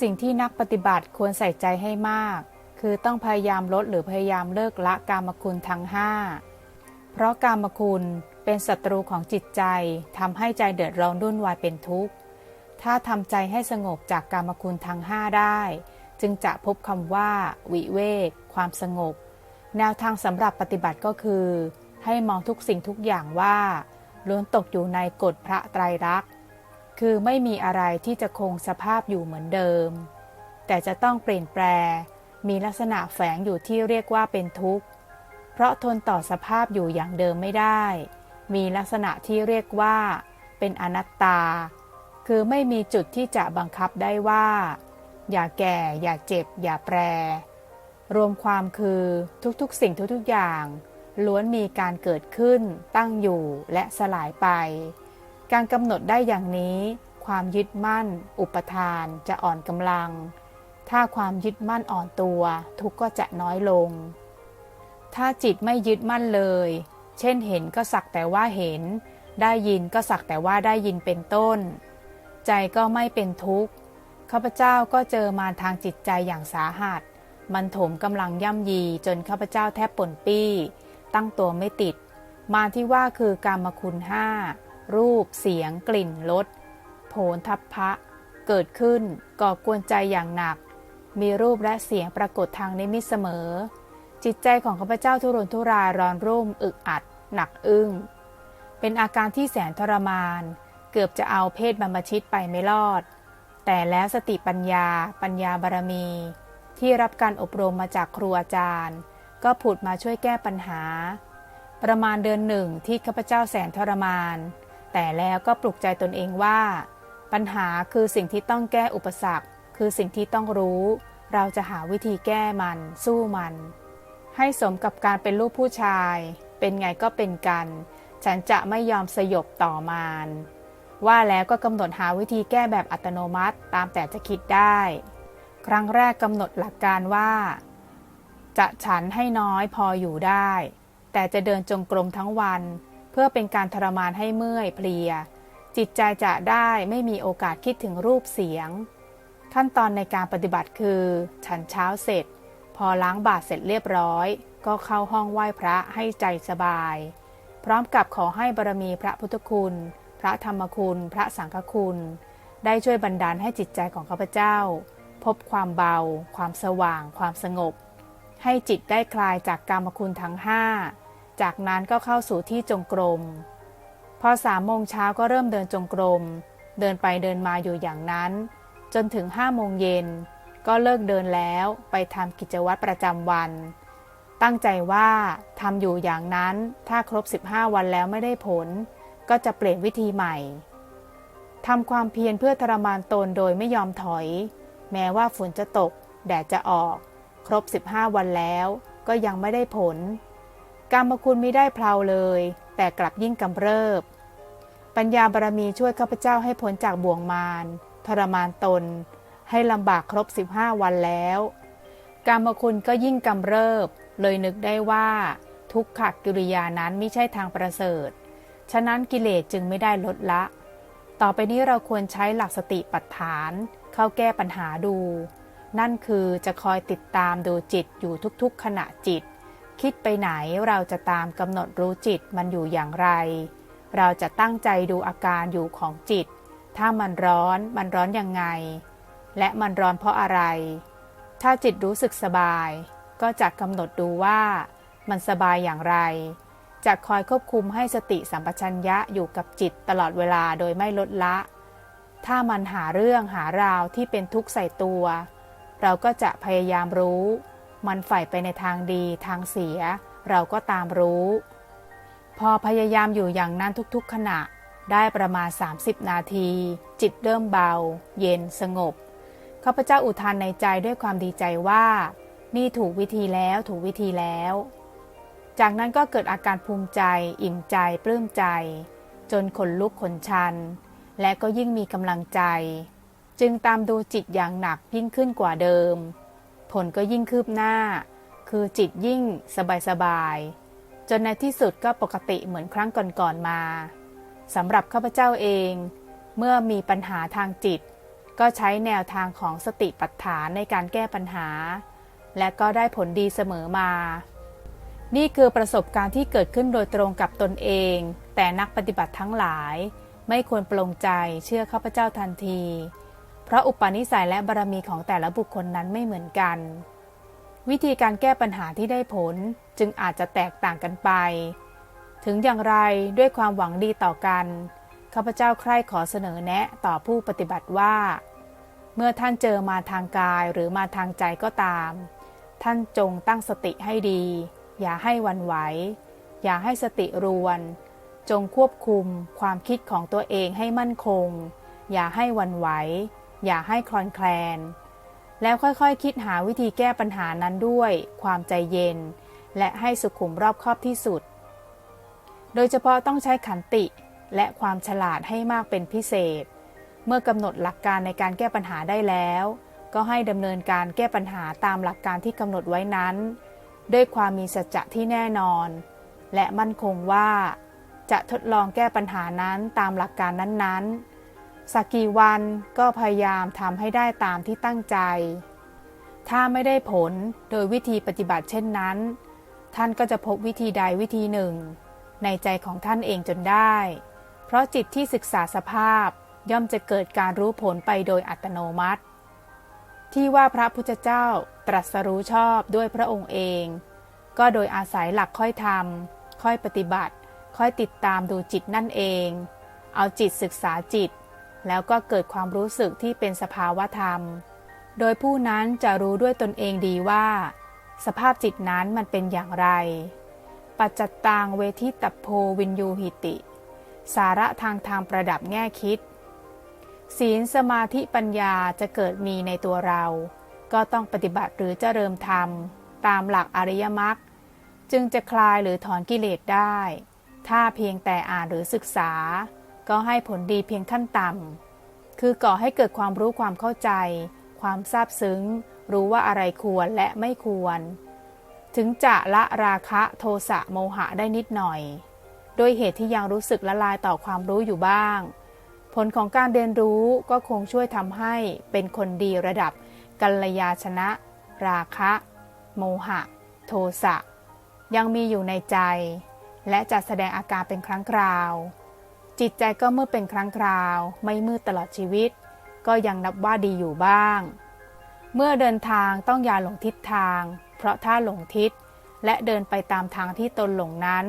สิ่งที่นักปฏิบัติควรใส่ใจให้มาก คือต้องพยายามลดหรือพยายามเลิกละกามคุณทั้งห้าเพราะกามคุณเป็นศัตรูของจิตใจทำให้ใจเดือดร้อนรุ่นวายเป็นทุกข์ ถ้าทำใจให้สงบจากกามคุณทั้งห้าได้ จึงจะพบคำว่า วิเวก ความสงบ แนวทางสำหรับปฏิบัติก็คือ ให้มองทุกสิ่งทุกอย่างว่าล้วนตกอยู่ในกฎพระไตรลักษณ์ คือไม่มีอะไรที่จะคงสภาพอยู่เหมือนเดิม แต่จะต้องเปลี่ยนแปล มีลักษณะแฝงอยู่ที่เรียกว่าเป็นทุกข์ เพราะทนต่อสภาพอยู่อย่างเดิมไม่ได้ มีลักษณะที่เรียกว่า เป็นอนัตตา คือไม่มีจุดที่จะบังคับได้ว่า อย่าแก่ อย่าเจ็บ อย่าแปร รวมความคือทุกๆ สิ่งทุกๆอย่าง ล้วนมีการเกิดขึ้น ตั้งอยู่และสลายไป การกำหนดได้อย่างนี้ ความยึดมั่น อุปทานจะอ่อนกำลัง ถ้าความยึดมั่นอ่อนตัว ทุกก็จะน้อยลง ถ้าจิตไม่ยึดมั่นเลย เช่นเห็นก็สักแต่ว่าเห็น ได้ยินก็สักแต่ว่าได้ยินเป็นต้น ใจก็ไม่เป็นทุกข์ข้าพเจ้าก็เจอมาทางจิตใจอย่างสาหัส มันโถมกำลังย่ำยีจนข้าพเจ้าแทบป่นปี้ ตั้งตัวไม่ติด มาที่ว่าคือกามคุณห้า รูปเสียงกลิ่นรสโผนทัพพะ เกิดขึ้นก่อกวนใจอย่างหนัก มีรูปและเสียงปรากฏทางนิมิตเสมอ จิตใจของข้าพเจ้าทุรนทุรายร้อนรุ่มอึกอัด หนักอึ้ง เป็นอาการที่แสนทรมาน เกือบจะเอาเพศบรรพชิตไปไม่รอด แต่แล้วสติปัญญา ปัญญาบารมี ที่รับการอบรมมาจากครูอาจารย์ ก็ผุดมาช่วยแก้ปัญหา ประมาณเดือนหนึ่งที่ข้าพเจ้าแสนทรมาน แต่แล้วก็ปลุกใจตนเองว่า ปัญหาคือสิ่งที่ต้องแก้อุปสรรค คือสิ่งที่ต้องรู้ เราจะหาวิธีแก้มัน สู้มัน ให้สมกับการเป็นลูกผู้ชาย เป็นไงก็เป็นกัน ฉันจะไม่ยอมสยบต่อมานว่าแล้วก็กำหนดหาวิธีแก้แบบอัตโนมัติตามแต่จะคิดได้ ครั้งแรกกำหนดหลักการว่า จะฉันให้น้อยพออยู่ได้ แต่จะเดินจงกรมทั้งวัน เพื่อเป็นการทรมานให้เมื่อยเพลีย จิตใจจะได้ไม่มีโอกาสคิดถึงรูปเสียง ขั้นตอนในการปฏิบัติคือ ฉันเช้าเสร็จ พอล้างบาตรเสร็จเรียบร้อย ก็เข้าห้องไหว้พระให้ใจสบาย พร้อมกับขอให้บารมีพระพุทธคุณ พระธรรมคุณ พระสังฆคุณ ได้ช่วยบันดาลให้จิตใจของข้าพเจ้า พบความเบา ความสว่าง ความสงบ ให้จิตได้คลายจากกรรมคุณทั้งห้า จากนั้นก็เข้าสู่ที่จงกรม พอสามโมงเช้าก็เริ่มเดินจงกรม เดินไปเดินมาอยู่อย่างนั้น จนถึงห้าโมงเย็น ก็เลิกเดินแล้วไปทำกิจวัตรประจำวัน ตั้งใจว่าทำอยู่อย่างนั้นถ้าครบ 15 วันแล้วไม่ได้ผล ก็จะเปลี่ยนวิธีใหม่ทำความเพียรเพื่อทรมานตนโดยไม่ยอมถอย แม้ว่าฝนจะตก แดดจะออก ครบ 15 วันแล้ว ก็ยังไม่ได้ผล กรรมคุณไม่ได้เพลาเลย แต่กลับยิ่งกำเริบ ปัญญาบารมีช่วยข้าพเจ้าให้พ้นจากบ่วงมารทรมานตน ให้ลำบากครบ 15 วันแล้ว กรรมคุณก็ยิ่งกำเริบ เลยนึกได้ว่า ทุกขกิริยานั้นไม่ใช่ทางประเสริฐ ฉะนั้นกิเลสจึงไม่ได้ลดละ ต่อไปนี้เราควรใช้หลักสติปัฏฐาน เข้าแก้ปัญหาดู นั่นคือจะคอยติดตามดูจิตอยู่ทุกๆขณะจิต คิดไปไหนเราจะตามกำหนดรู้จิตมันอยู่อย่างไร เราจะตั้งใจดูอาการอยู่ของจิต ถ้ามันร้อนมันร้อนยังไง และมันร้อนเพราะอะไร ถ้าจิตรู้สึกสบาย ก็จะกำหนดดูว่า มันสบายอย่างไร จะคอยควบคุมให้สติสัมปชัญญะอยู่กับจิตตลอดเวลาโดยไม่ลดละ ถ้ามันหาเรื่องหาราวที่เป็นทุกข์ใส่ตัว เราก็จะพยายามรู้ มันใฝ่ไปในทางดีทางเสีย เราก็ตามรู้ พอพยายามอยู่อย่างนั้นทุกๆขณะ ได้ประมาณ 30 นาที จิตเริ่มเบา เย็นสงบข้าพเจ้าอุทานในใจด้วยความดีใจว่า นี่ถูกวิธีแล้วถูกวิธีแล้ว จากนั้นก็เกิดอาการภูมิใจ อิ่มใจปลื้มใจ จนขนลุกขนชัน และก็ยิ่งมีกำลังใจ จึงตามดูจิตอย่างหนักยิ่งขึ้นกว่าเดิม ผลก็ยิ่งคืบหน้า คือจิตยิ่งสบายๆจนในที่สุดก็ปกติเหมือนครั้งก่อนๆมาสำหรับข้าพเจ้าเอง เมื่อมีปัญหาทางจิต ก็ใช้แนวทางของสติปัฏฐานในการแก้ปัญหา และก็ได้ผลดีเสมอมา นี่คือประสบการณ์ที่เกิดขึ้นโดยตรงกับตนเอง แต่นักปฏิบัติทั้งหลาย ไม่ควรปลงใจเชื่อข้าพเจ้าทันที เพราะอุปนิสัยและบารมีของแต่ละบุคคลนั้นไม่เหมือนกัน วิธีการแก้ปัญหาที่ได้ผลจึงอาจจะแตกต่างกันไป ถึงอย่างไรด้วยความหวังดีต่อกันข้าพเจ้าใคร่ขอเสนอแนะต่อผู้ปฏิบัติว่า เมื่อท่านเจอมาทางกายหรือมาทางใจก็ตาม ท่านจงตั้งสติให้ดี อย่าให้วันไหว อย่าให้สติรวน จงควบคุมความคิดของตัวเองให้มั่นคง อย่าให้วันไหว อย่าให้คลอนแคลน แล้วค่อยๆคคิดหาวิธีแก้ปัญหานั้นด้วย ความใจเย็น และให้สุขุมรอบคอบที่สุด โดยเฉพาะต้องใช้ขันติและความฉลาดให้มากเป็นพิเศษ เมื่อกำหนดหลักการในการแก้ปัญหาได้แล้ว ก็ให้ดำเนินการแก้ปัญหาตามหลักการที่กำหนดไว้นั้น ด้วยความมีสัจจะที่แน่นอน และมั่นคงว่า จะทดลองแก้ปัญหานั้นตามหลักการนั้นๆ สักกี่วันก็พยายามทำให้ได้ตามที่ตั้งใจ ถ้าไม่ได้ผลโดยวิธีปฏิบัติเช่นนั้น ท่านก็จะพบวิธีใดวิธีหนึ่ง ในใจของท่านเองจนได้ เพราะจิตที่ศึกษาสภาพย่อมจะเกิดการรู้ผลไปโดยอัตโนมัติ ที่ว่าพระพุทธเจ้าตรัสรู้ชอบด้วยพระองค์เอง ก็โดยอาศัยหลักค่อยทำค่อยปฏิบัติ ค่อยติดตามดูจิตนั่นเอง เอาจิตศึกษาจิต แล้วก็เกิดความรู้สึกที่เป็นสภาวะธรรม โดยผู้นั้นจะรู้ด้วยตนเองดีว่า สภาพจิตนั้นมันเป็นอย่างไร ปัจจตังเวทิตโพวินยูหิติ สาระทางธรรมประดับแง่คิด ศีลสมาธิปัญญาจะเกิดมีในตัวเรา ก็ต้องปฏิบัติหรือเจริญธรรม ตามหลักอริยมรรคจึงจะคลายหรือถอนกิเลสได้ ถ้าเพียงแต่อ่านหรือศึกษา ก็ให้ผลดีเพียงขั้นต่ำ คือก่อให้เกิดความรู้ความเข้าใจ ความซาบซึ้ง รู้ว่าอะไรควรและไม่ควร ถึงจะละราคะโทสะโมหะได้นิดหน่อย โดยเหตุที่ยังรู้สึกละลายต่อความรู้อยู่บ้าง ผลของการเรียนรู้ก็คงช่วยทำให้เป็นคนดีระดับ กัลยาชนะ ราคะ โมหะ โทสะ ยังมีอยู่ในใจ และจะแสดงอาการเป็นครั้งคราว จิตใจก็เมื่อเป็นครั้งคราว ไม่มืดตลอดชีวิต ก็ยังนับว่าดีอยู่บ้าง เมื่อเดินทางต้องอย่าหลงทิศทาง เพราะถ้าหลงทิศ และเดินไปตามทางที่ตนหลงนั้น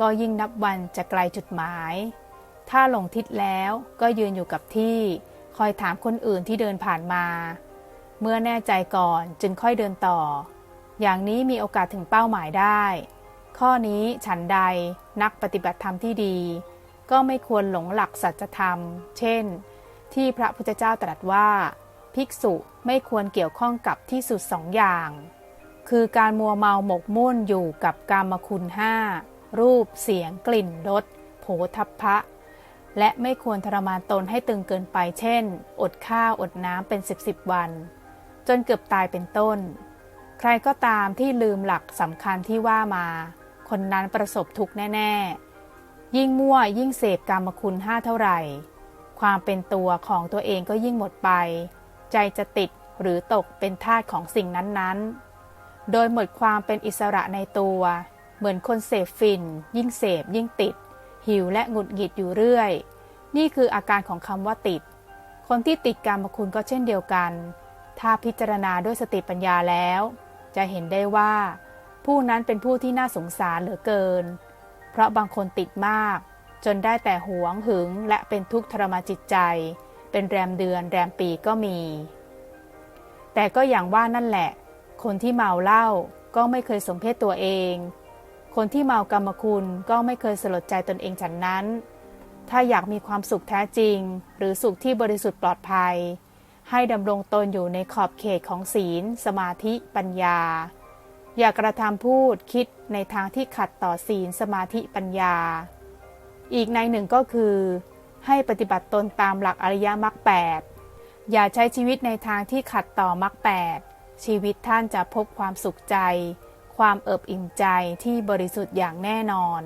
ก็ยิ่งนับวันจะไกลจุดหมาย ถ้าหลงทิศแล้วก็ยืนอยู่กับที่ คอยถามคนอื่นที่เดินผ่านมา เมื่อแน่ใจก่อนจึงค่อยเดินต่อ อย่างนี้มีโอกาสถึงเป้าหมายได้ ข้อนี้ฉันใดนักปฏิบัติธรรมที่ดี ก็ไม่ควรหลงหลักสัจธรรม เช่น ที่พระพุทธเจ้าตรัสว่า ภิกษุไม่ควรเกี่ยวข้องกับที่สุดสองอย่าง คือการมัวเมาหมกมุ่นอยู่กับกามคุณห้ารูปเสียงกลิ่นรสโผทัพพะ และไม่ควรทรมานตนให้ตึงเกินไปเช่น อดข้าวอดน้ำเป็นสิบสิบวัน จนเกือบตายเป็นต้น ใครก็ตามที่ลืมหลักสำคัญที่ว่ามา คนนั้นประสบทุกข์แน่ ๆ ยิ่งมั่วยิ่งเสพกรรมคุณห้าเท่าไหร่ ความเป็นตัวของตัวเองก็ยิ่งหมดไป ใจจะติดหรือตกเป็นทาสของสิ่งนั้นๆ โดยหมดความเป็นอิสระในตัว เหมือนคนเสพฟิน ยิ่งเสพยิ่งติด หิวและหงุดหงิดอยู่เรื่อย นี่คืออาการของคำว่าติด คนที่ติดการมคุณก็เช่นเดียวกัน ถ้าพิจารณาด้วยสติปัญญาแล้ว จะเห็นได้ว่า ผู้นั้นเป็นผู้ที่น่าสงสารเหลือเกิน เพราะบางคนติดมาก จนได้แต่หวงหึงและเป็นทุกข์ทรมาจิตใจ เป็นแรมเดือนแรมปีก็มี แต่ก็อย่างว่านั่นแหละ คนที่เมาเหล้าก็ไม่เคยสมเพศตัวเอง คนที่เมากรรมคุณก็ไม่เคยสลดใจตนเองฉันนั้น ถ้าอยากมีความสุขแท้จริง หรือสุขที่บริสุทธิ์ปลอดภัย ให้ดำรงตนอยู่ในขอบเขตของศีล สมาธิ ปัญญา อย่ากระทำพูดคิดในทางที่ขัดต่อศีลสมาธิปัญญา อีกในหนึ่งก็คือ ให้ปฏิบัติตนตามหลักอริยมรรคแปดอย่าใช้ชีวิตในทางที่ขัดต่อมรรคแปดชีวิตท่านจะพบความสุขใจ ความเอิบอิ่มใจที่บริสุทธิ์อย่างแน่นอน